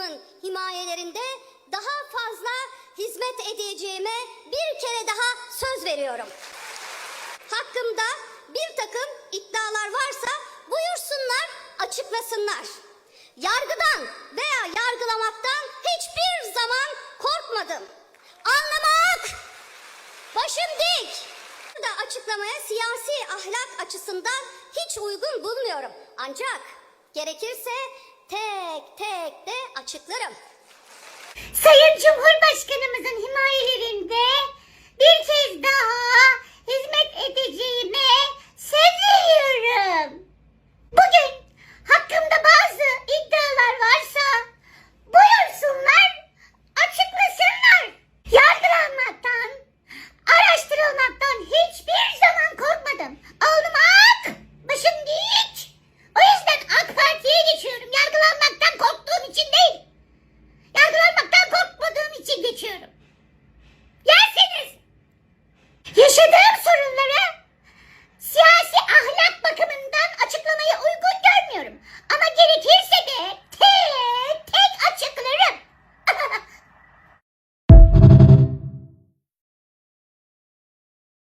Başkanımın himayelerinde daha fazla hizmet edeceğime bir kere daha söz veriyorum. Hakkımda bir takım iddialar varsa buyursunlar, açıklasınlar. Yargıdan veya yargılamaktan hiçbir zaman korkmadım. Anlamak başım dik. Da açıklamaya siyasi ahlak açısından hiç uygun bulmuyorum. Ancak gerekirse tek tek de açıklarım. Sayın Cumhurbaşkanımızın teacher.